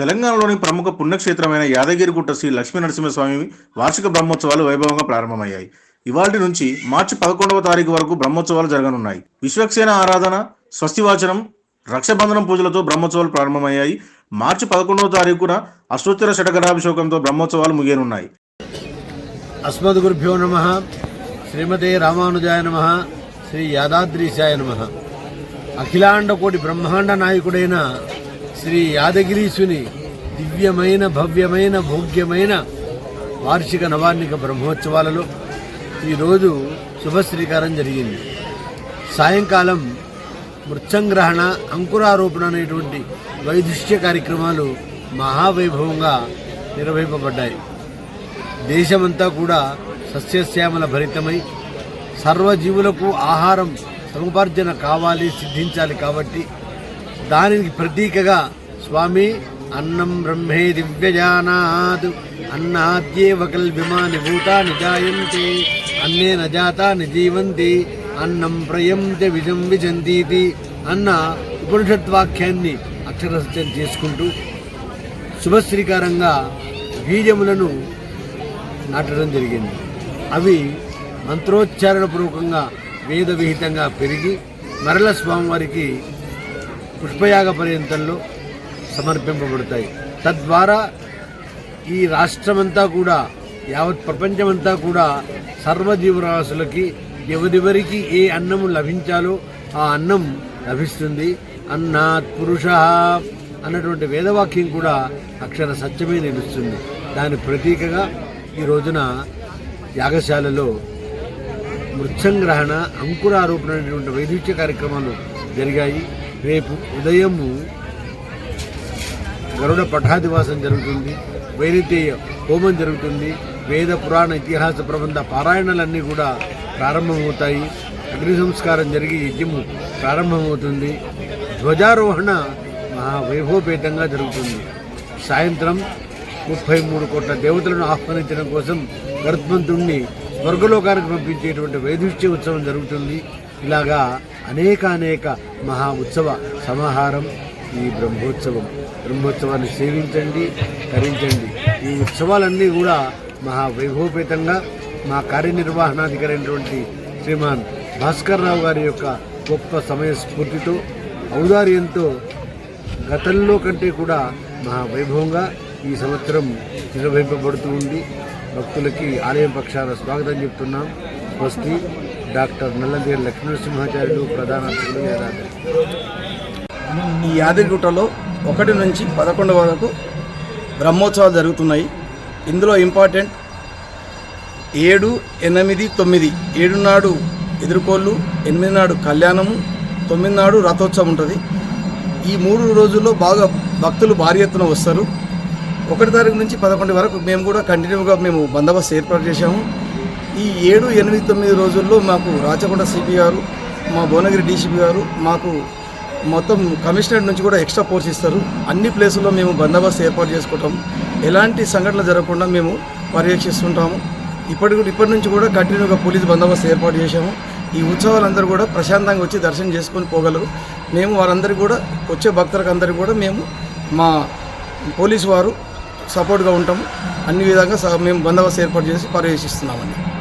తెలంగాణలోని ప్రముఖ పుణ్యక్షేత్రమైన యాదగిరిగుట్ట శ్రీ లక్ష్మీ నరసింహస్వామి వార్షిక బ్రహ్మోత్సవాలు వైభవంగా ప్రారంభమయ్యాయి. ఇవాటి నుంచి మార్చి పదకొండవ తారీఖు వరకు బ్రహ్మోత్సవాలు జరగనున్నాయి. విశ్వక్సేన ఆరాధన స్వస్తివాచనం రక్షబంధనం పూజలతో బ్రహ్మోత్సవాలు ప్రారంభమయ్యాయి. మార్చి పదకొండవ తారీఖున అష్టోత్తర శటకరాభిషేకంతో బ్రహ్మోత్సవాలు ముగియనున్నాయి. అస్మద్గురుభ్యో నమ. శ్రీమతే రామానుజాయ నమ. శ్రీ యాదాద్రీశాయ నమ. అఖిలాండ కోటి బ్రహ్మాండ నాయకుడైన శ్రీ యాదగిరీశుని దివ్యమైన భవ్యమైన భోగ్యమైన వార్షిక నవార్ణిక బ్రహ్మోత్సవాలలో ఈరోజు శుభశ్రీకారం జరిగింది. సాయంకాలం మృత్సంగ్రహణ అంకురారోపణ అనేటువంటి వైదుష్య కార్యక్రమాలు మహావైభవంగా నిర్వహింపబడ్డాయి. దేశమంతా కూడా సస్యశ్యామల భరితమై సర్వజీవులకు ఆహారం సముపార్జన కావాలి సిద్ధించాలి కాబట్టి దానికి ప్రతీకగా స్వామి అన్నం బ్రహ్మే దివ్యజానాద్ అన్నాద్యేవ కల్విమాని భూతాని జాయంతే అన్నే నజాతా నిజీవంతి అన్నం ప్రయంతి విజం విజంతీతి అన్న ఉపనిషద్వాక్యాన్ని అక్షరసత్యం చేసుకుంటూ శుభశ్రీకారంగా బీజములను నాటడం జరిగింది. అవి మంత్రోచ్చారణ పూర్వకంగా వేదవిహితంగా పెరిగి మరల స్వామివారికి పుష్పయాగ పర్యంతంలో సమర్పింపబడతాయి. తద్వారా ఈ రాష్ట్రమంతా కూడా యావత్ ప్రపంచమంతా కూడా సర్వజీవరాశులకి ఎవరెవరికి ఏ అన్నము లభించాలో ఆ అన్నం లభిస్తుంది. అన్నాత్ పురుష అన్నటువంటి వేదవాక్యం కూడా అక్షర సత్యమే నిలుస్తుంది. దాని ప్రతీకగా ఈ రోజున యాగశాలలో మృత్సంగ్రహణ అంకురారోపణ అనేటువంటి వైద్యుత్య కార్యక్రమాలు జరిగాయి. రేపు ఉదయము గరుడ పఠాదివాసం జరుగుతుంది వైరితేయ హోమం జరుగుతుంది వేద పురాణ ఇతిహాస ప్రబంధ పారాయణలన్నీ కూడా ప్రారంభమవుతాయి. అగ్ని సంస్కారం జరిగి యజ్ఞము ప్రారంభమవుతుంది. ధ్వజారోహణ మహావైభవపేతంగా జరుగుతుంది. సాయంత్రం ముప్పై మూడు కోట్ల దేవతలను ఆహ్వానించడం కోసం గరుత్మంతుణ్ణి స్వర్గలోకానికి పంపించేటువంటి వైదుష్య ఉత్సవం జరుగుతుంది. ఇలాగా అనేక అనేక మహా ఉత్సవ సమాహారం ఈ బ్రహ్మోత్సవం. బ్రహ్మోత్సవాన్ని సేవించండి తరించండి. ఈ ఉత్సవాలన్నీ కూడా మహా వైభవపేతంగా మా కార్యనిర్వహణాధికారి అయినటువంటి శ్రీమాన్ భాస్కర్ రావు గారి యొక్క గొప్ప సమయ స్ఫూర్తితో ఔదార్యంతో గతంలో కంటే కూడా మహా వైభవంగా ఈ సంవత్సరం నిర్వహింపబడుతూ ఉంది. భక్తులకి ఆలయం పక్షాన స్వాగతం చెప్తున్నాం. స్వస్తి. డాక్టర్ నల్లదేరి లక్ష్మణసింహాచార్యులు ప్రధాన అతిథులు యాదాద్రి ఈ యాదగిరిగుట్టలో ఒకటి నుంచి పదకొండు వరకు బ్రహ్మోత్సవాలు జరుగుతున్నాయి. ఇందులో ఇంపార్టెంట్ ఏడు ఎనిమిది తొమ్మిది ఏడు నాడు ఎదుర్కోళ్ళు ఎనిమిది నాడు కళ్యాణము తొమ్మిది నాడు రథోత్సవం ఉంటుంది. ఈ మూడు రోజుల్లో బాగా భక్తులు భారీ ఎత్తున వస్తారు. ఒకటి తారీఖు నుంచి పదకొండు వరకు మేము కూడా కంటిన్యూగా మేము బందోబస్తు ఏర్పాటు చేశాము. ఈ ఏడు ఎనిమిది తొమ్మిది రోజుల్లో మాకు రాచకొండ సిపి గారు మా భువనగిరి డీసీపీ గారు మాకు మొత్తం కమిషనరేట్ నుంచి కూడా ఎక్స్ట్రా ఫోర్స్ ఇస్తారు. అన్ని ప్లేసుల్లో మేము బందోబస్తు ఏర్పాటు చేసుకుంటాం. ఎలాంటి సంఘటనలు జరగకుండా మేము పర్యవేక్షిస్తుంటాము. ఇప్పటి కూడా ఇప్పటి నుంచి కూడా కంటిన్యూగా పోలీస్ బందోబస్తు ఏర్పాటు చేశాము. ఈ ఉత్సవాలందరూ కూడా ప్రశాంతంగా వచ్చి దర్శనం చేసుకొని పోగలరు. మేము వారందరికీ కూడా వచ్చే భక్తులకు అందరికీ కూడా మేము మా పోలీసు వారు సపోర్ట్గా ఉంటాము. అన్ని విధంగా స- మేము బందోబస్తు ఏర్పాటు చేసి పర్యవేక్షిస్తున్నామండి.